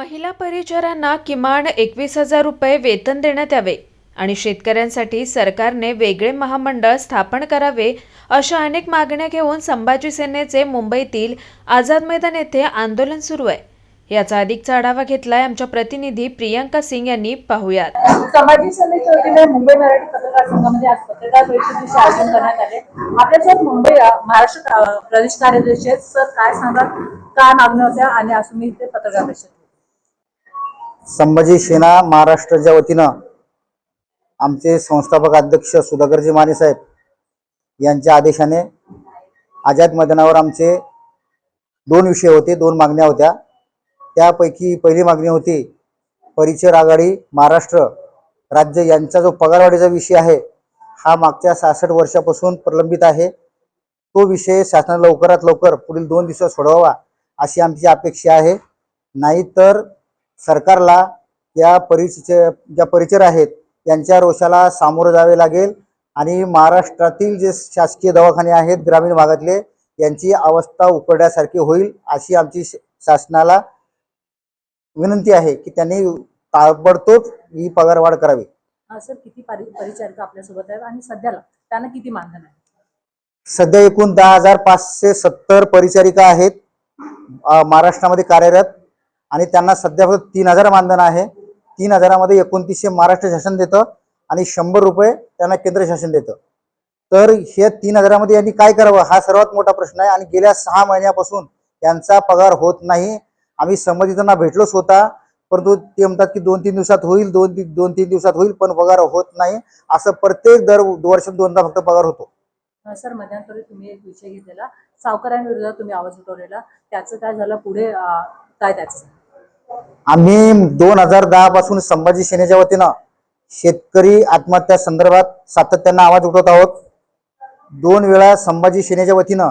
महिला परिचारांना किमान एकवीस हजार रुपये वेतन देण्यात यावे आणि शेतकऱ्यांसाठी सरकारने वेगळे महामंडळ स्थापन करावे अशा अनेक मागण्या घेऊन संभाजी सेनेचे मुंबईतील आझाद मैदान येथे आंदोलन सुरू आहे. याचा अधिकचा आढावा घेतलाय आमच्या प्रतिनिधी प्रियांका सिंग यांनी. पाहुयात. संभाजी सेनेच्या वतीने मुंबई मराठी पत्रकार संघामध्ये आज पत्रकार परिषदेचे आयोजन करण्यात आले. आपल्यासोबत मुंबई महाराष्ट्र प्रदेश कार्याध्यक्ष सर काय सांगतात काय मागण्या होत्या? आणि आज तुम्ही इथे पत्रकार परिषद संभाजी सेना महाराष्ट्राच्या वतीनं आमचे संस्थापक अध्यक्ष सुधाकरजी माने साहेब यांच्या आदेशाने आझाद मैदानावर आमचे दोन विषय होते दोन मागण्या होत्या. त्यापैकी पहिली मागणी होती परिचर आघाडी महाराष्ट्र राज्य यांचा जो पगारवाढीचा विषय आहे हा मागच्या सहासष्ट वर्षापासून प्रलंबित आहे. तो विषय शासनाने लवकरात लवकर पुढील दोन दिवसात सोडवावा अशी आमची अपेक्षा आहे. नाहीतर सरकारला या परिचय ज्या परिचर आहेत यांच्या रोषाला सामोरं जावे लागेल. आणि महाराष्ट्रातील जे शासकीय दवाखाने आहेत ग्रामीण भागातले यांची अवस्था उकरड्यासारखी होईल अशी आमची शासनाला विनंती आहे की त्यांनी ताबडतोब ही पगारवाढ करावी. सर किती परि परिचारिका आपल्यासोबत आहेत आणि सध्याला त्यांना किती मानधन आहे? सध्या एकूण दहा हजार पाचशे सत्तर परिचारिका आहेत महाराष्ट्रामध्ये कार्यरत. आणि त्यांना सध्या फक्त तीन हजार मानधन आहे. तीन हजारामध्ये एकोणतीसशे महाराष्ट्र शासन देतं आणि शंभर रुपये त्यांना केंद्र शासन देतं. तर हे तीन हजारामध्ये यांनी काय करावं? हा सर्वात मोठा प्रश्न आहे आणि गेल्या सहा महिन्यापासून यांचा पगार होत नाही. आम्ही संबंधितांना भेटलोच होता परंतु ते म्हणतात की दोन तीन दिवसात होईल दोन तीन दोन तीन दिवसात होईल पण पगार होत नाही. असं प्रत्येक दर वर्ष दोनदा फक्त पगार होतो. सर मध्यंतरी तुम्ही एक विषय घेतलेला. सावकारांविरोधात तुम्ही आवाज उठवलेला. त्याचं काय झालं? पुढे काय त्याचं? आम्ही दोन हजार दहा पासून संभाजी सेनेच्या वतीनं शेतकरी आत्महत्या संदर्भात सातत्यानं आवाज उठवत आहोत. दोन वेळा संभाजी सेनेच्या वतीनं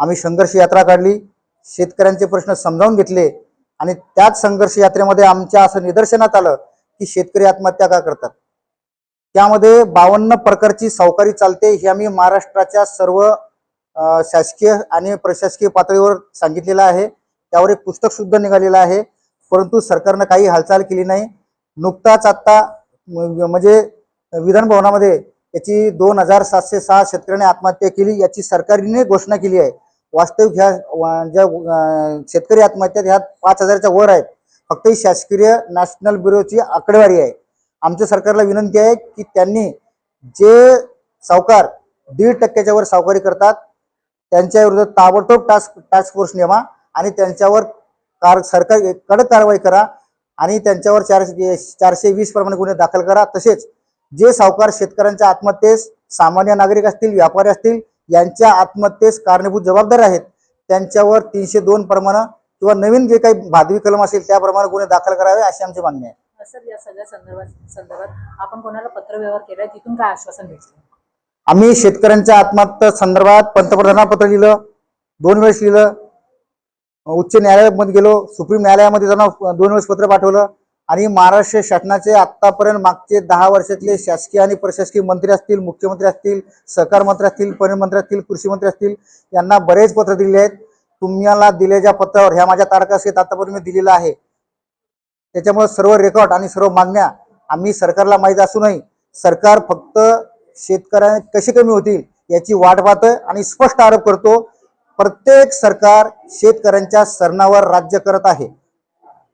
आम्ही संघर्ष यात्रा काढली. शेतकऱ्यांचे प्रश्न समजावून घेतले आणि त्याच संघर्ष यात्रेमध्ये आमच्या असं निदर्शनात आलं की शेतकरी आत्महत्या का करतात? त्यामध्ये बावन्न प्रकारची सावकारी चालते हे आम्ही महाराष्ट्राच्या सर्व शासकीय आणि प्रशासकीय पातळीवर सांगितलेलं आहे. त्यावर एक पुस्तक सुद्धा निघालेलं आहे. परंतु सरकारनं काही हालचाल केली नाही. नुकताच आत्ता म्हणजे विधान भवनामध्ये याची दोन हजार सातशे सहा शेतकऱ्यांनी आत्महत्या केली याची सरकारने घोषणा केली आहे. वास्तविक ह्या ज्या शेतकरी आत्महत्या ह्या पाच हजारच्या वर आहेत. फक्त ही शासकीय नॅशनल ब्युरोची आकडेवारी आहे. आमच्या सरकारला विनंती आहे की त्यांनी जे सावकार दीड टक्क्याच्या वर सावकारी करतात त्यांच्या विरुद्ध ताबडतोब टास्क टास्क फोर्स नेमा आणि त्यांच्यावर कार सरकार कडक कारवाई करा आणि त्यांच्यावर चारशे चारशे वीस प्रमाणे गुन्हे दाखल करा. तसेच जे सावकार शेतकऱ्यांच्या आत्महत्येस सामान्य नागरिक असतील व्यापारी असतील यांच्या आत्महत्येस कारणीभूत जबाबदार आहेत त्यांच्यावर तीनशे दोन प्रमाणे किंवा नवीन जे काही भादवी कलम असेल त्याप्रमाणे गुन्हे दाखल करावे अशी आमची मागणी आहे. अ, सर या सगळ्या संदर्भात संदर्भात आपण कोणाला पत्रव्यवहार केलाय? तिथून काय आश्वासन भेटलं आम्ही शेतकऱ्यांच्या आत्महत्या संदर्भात पंतप्रधानांना पत्र लिहिलं दोन वेळेस लिहिलं उच्च न्यायालयामध्ये गेलो सुप्रीम न्यायालयामध्ये त्यांना दोन वेळेस पत्र पाठवलं. आणि महाराष्ट्र शासनाचे आतापर्यंत मागचे दहा वर्षातले शासकीय आणि प्रशासकीय मंत्री असतील मुख्यमंत्री असतील सहकार मंत्री असतील पर्यटन मंत्री असतील कृषी मंत्री असतील यांना बरेच पत्र दिले आहेत. तुम्हाला दिलेल्या पत्रावर ह्या माझ्या तारखा आहेत आतापर्यंत मी दिलेला आहे. त्याच्यामुळे सर्व रेकॉर्ड आणि सर्व मागण्या आम्ही सरकारला माहीत असूनही सरकार फक्त शेतकऱ्यांना कसे कमी होतील याची वाट पाहतं आणि स्पष्ट आरोप करतो. प्रत्येक सरकार शेतकऱ्यांच्या सरणावर राज्य करत आहे.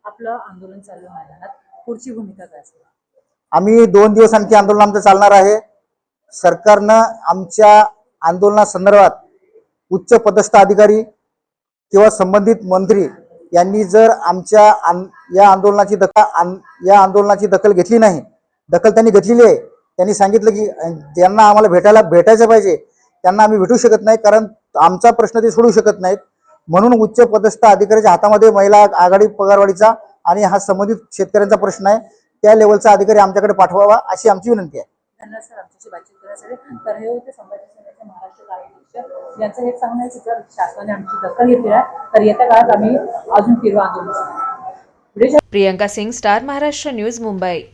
आपलं आंदोलन चालू मैदानात. पुढची भूमिका काय असेल आम्ही दोन दिवस आणखी आंदोलन आमचं चालणार आहे. सरकारनं आमच्या आंदोलनासंदर्भात उच्च पदस्थ अधिकारी किंवा संबंधित मंत्री यांनी जर आमच्या या आंदोलनाची दखल या आंदोलनाची दखल घेतली नाही दखल त्यांनी घेतलेली आहे. त्यांनी सांगितलं की ज्यांना आम्हाला भेटायला भेटायचं पाहिजे त्यांना आम्ही भेटू शकत नाही कारण आमचा प्रश्न ते सोडू शकत नाहीत. म्हणून उच्च पदस्थ अधिकाऱ्याच्या हातामध्ये महिला आघाडी पगारवाढीचा आणि हा संबंधित शेतकऱ्यांचा प्रश्न आहे. त्या लेवलचा अधिकारी आमच्याकडे पाठवावा अशी आमची विनंती आहे. धन्यवाद सर आमच्याशी बातचीत करण्यासाठी. तर हे होते संभाजी सेनेचे महाराष्ट्र कार्याध्यक्ष यांचं हे सांगणं आहे की जर शासनाने आमची दखल घेतली आहे तर येत्या काळात आम्ही अजून तीव्र आंदोलन करू. पुढे प्रियंका सिंग स्टार महाराष्ट्र न्यूज मुंबई.